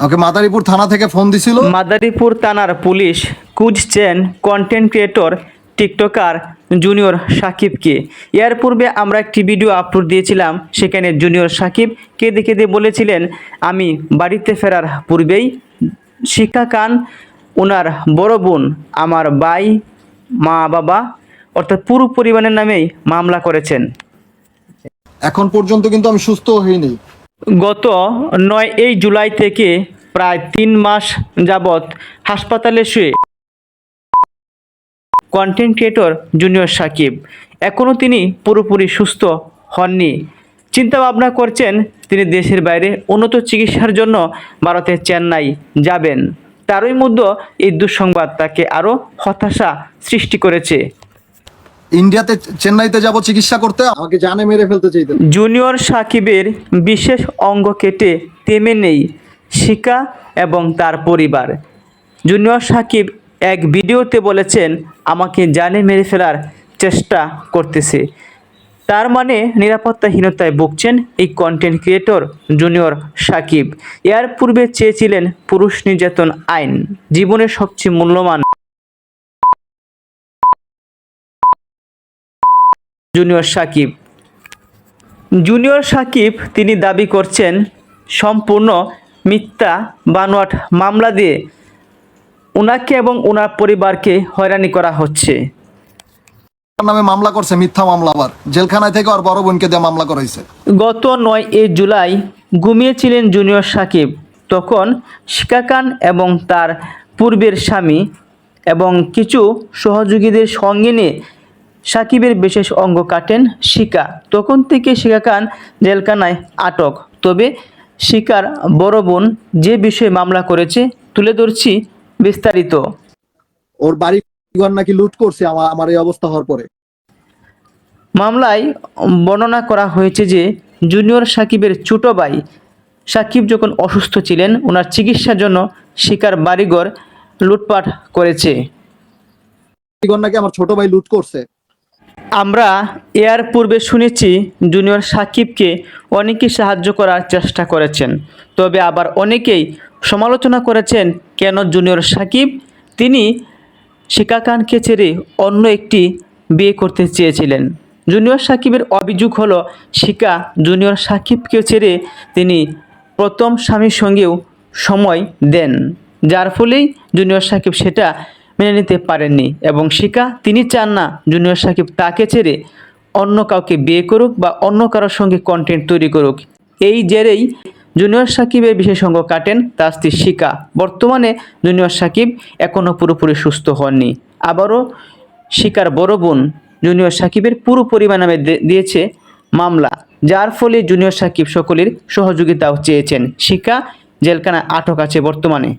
ওকে মাদারীপুর থানা থেকে ফোন দিছিল? মাদারীপুর থানার পুলিশ খুঁজছেন কন্টেন্ট ক্রিয়েটর টিকটকার জুনিয়র সাকিবকে এর পূর্বে আমরা একটি ভিডিও আপলোড দিয়েছিলাম সেখানে জুনিয়র সাকিব কেঁদে কেঁদে বলেছিলেন আমি বাড়িতে ফেরার পূর্বেই শিক্ষা খান ওনার বড় বোন আমার ভাই মা বাবা অর্থাৎ পুরো পরিবারের নামেই মামলা করেছেন। এখন পর্যন্ত কিন্তু আমি সুস্থ হইনি। গত নয় এই জুলাই থেকে প্রায় তিন মাস যাবৎ হাসপাতালে শুয়ে কন্টেন্ট ক্রিয়েটর জুনিয়র সাকিব এখনও তিনি পুরোপুরি সুস্থ হননি। চিন্তা ভাবনা করছেন তিনি দেশের বাইরে উন্নত চিকিৎসার জন্য ভারতের চেন্নাই যাবেন। তারই মধ্যে এই দুঃসংবাদ তাকে আরও হতাশা সৃষ্টি করেছে। ইন্ডিয়াতে চেন্নাইতে যাব চিকিৎসা করতে, আমাকে জানে মেরে ফেলতে চাইতেন জুনিয়র সাকিবের বিশেষ অঙ্গ কেটে তেমে নেই শিকা এবং তার পরিবার। জুনিয়র সাকিব এক ভিডিওতে বলেছেন, আমাকে জানে মেরে ফেলার চেষ্টা করতেছে। তার মানে নিরাপত্তাহীনতায় ভুগছেন এই কন্টেন্ট ক্রিয়েটর জুনিয়র সাকিব। এর পূর্বে চেয়েছিলেন পুরুষ নির্যাতন আইন। জীবনের সবচেয়ে মূল্যবান জুনিয়র সাকিব। জুনিয়র সাকিব তিনি দাবি করছেন সম্পূর্ণ মিথ্যা বানোয়াট মামলা দিয়ে ওনাকে এবং ওনার পরিবারকে হয়রানি করা হচ্ছে। নামে মামলা করছে মিথ্যা মামলা আবার। জেলখানায় থেকে আর বড় বোনকে দিয়ে মামলা করাইছে। গত নয় এই জুলাই ঘুমিয়েছিলেন জুনিয়র সাকিব। তখন শিকা খান এবং তার পূর্বের স্বামী এবং কিছু সহযোগীদের সঙ্গে নিয়ে সাকিবের বিশেষ অঙ্গ কাটেন শিকা। তখন থেকে শিকা খান জেলখানায় আটক। তবে শিকার বড় বোন যে বিষয়ে মামলা করেছে তুলে ধরছি বিস্তারিত। ওর বাড়ি ঘর নাকি লুট করছে আমার আমার এই অবস্থা হওয়ার পরে। মামলায় বর্ণনা করা হয়েছে যে জুনিয়র সাকিবের ছোট ভাই সাকিব যখন অসুস্থ ছিলেন ওনার চিকিৎসার জন্য শিকার বাড়িঘর লুটপাট করেছে। নাকি আমার ছোট ভাই লুট করছে। আমরা এর পূর্বে শুনেছি জুনিয়র সাকিবকে অনেকে সাহায্য করার চেষ্টা করেছেন। তবে আবার অনেকেই সমালোচনা করেছেন, কেন জুনিয়র সাকিব? তিনি শিকা খানকে ছেড়ে অন্য একটি বিয়ে করতে চেয়েছিলেন। জুনিয়র সাকিবের অভিযোগ হলো, শিকা জুনিয়র সাকিবকে ছেড়ে তিনি প্রথম স্বামীর সঙ্গেও সময় দেন। যার ফলেই জুনিয়র সাকিব সেটা মেনে নিতে পারেননি এবং শিকা তিনি চান না জুনিয়র সাকিব তাকে ছেড়ে অন্য কাউকে বিয়ে করুক বা অন্য কারোর সঙ্গে কন্টেন্ট তৈরি করুক। এই জেরেই জুনিয়র সাকিবের বিশেষ অঙ্গ কাটেন তার স্ত্রী শিকা। বর্তমানে জুনিয়র সাকিব এখনও পুরোপুরি সুস্থ হননি। আবারও শিকার বড় বোন জুনিয়র সাকিবের পুরো পরিমাণ নামে দিয়েছে মামলা, যার ফলে জুনিয়র সাকিব সকলের সহযোগিতাও চেয়েছেন। শিকা জেলখানায় আটক আছে বর্তমানে।